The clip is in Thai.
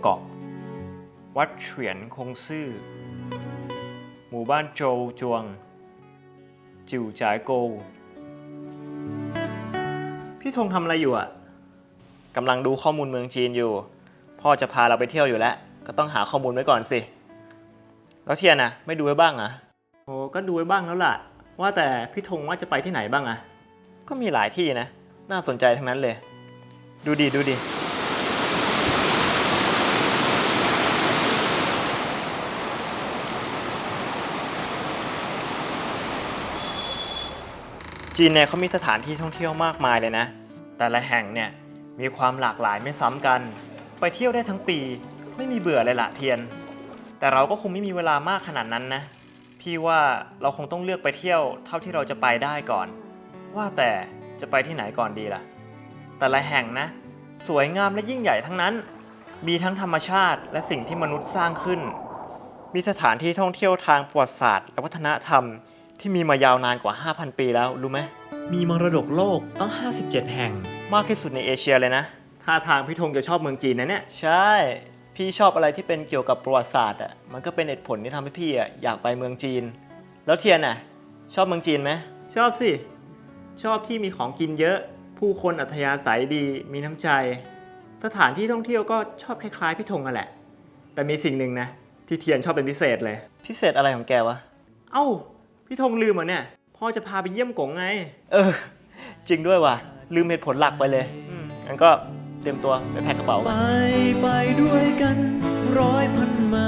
เกาะ วัดเฉวียนคงซื่อ หมู่บ้านโจวจวง จิวจ่ายโกวพี่ธงทำอะไรอยู่อะกำลังดูข้อมูลเมืองจีนอยู่ พ่อจะพาเราไปเที่ยวอยู่แล้ว ก็ต้องหาข้อมูลไว้ก่อนสิ แล้วเทียนนะไม่ดูไว้บ้างอะโอ้ก็ดูไว้บ้างแล้วล่ะ ว่าแต่พี่ธงว่าจะไปที่ไหนบ้างอะ ก็มีหลายที่นะ น่าสนใจทั้งนั้นเลย ดูดิดูดิ จีนเนี่ยเขามีสถานที่ท่องเที่ยวมากมายเลยนะ แต่ละแห่งเนี่ยมีความหลากหลายไม่ซ้ำกัน ไปเที่ยวได้ทั้งปี ไม่มีเบื่อเลยละเทียน แต่เราก็คงไม่มีเวลามากขนาดนั้นนะ พี่ว่าเราคงต้องเลือกไปเที่ยวเท่าที่เราจะไปได้ก่อน ว่าแต่จะไปที่ไหนก่อนดีล่ะ แต่ละแห่งนะ สวยงามและยิ่งใหญ่ทั้งนั้น มีทั้งธรรมชาติและสิ่งที่มนุษย์สร้างขึ้น มีสถานที่ท่องเที่ยวทางประวัติศาสตร์ และวัฒนธรรม ที่มีมายาวนานกว่า 5,000 ปีแล้วรู้ไหม มีมรดกโลกตั้ง 57 แห่ง มากที่สุดในเอเชียเลยนะ ท่าทางพี่ธงจะชอบเมืองจีนนะเนี่ย ใช่ พี่ชอบอะไรที่เป็นเกี่ยวกับประวัติศาสตร์อะ มันก็เป็นเหตุผลที่ทำให้พี่อะอยากไปเมืองจีน แล้วเทียนอะ ชอบเมืองจีนไหม ชอบสิ ชอบที่มีของกินเยอะ ผู้คนอัธยาศัยดี มีน้ำใจ สถานที่ท่องเที่ยวก็ชอบคล้ายๆพี่ธงนั่นแหละ แต่มีสิ่งหนึ่งนะที่เทียนชอบเป็นพิเศษเลย พิเศษอะไรของแกวะ เอ้า พี่ธงลืมเหรอเนี่ย พ่อจะพาไปเยี่ยมกงไง เออ จริงด้วยว่ะ ลืมเหตุผลหลักไปเลยอืมงั้นก็เตรียมตัวไปแพ็คกระเป๋าไป ไปด้วยกันร้อยพันไม้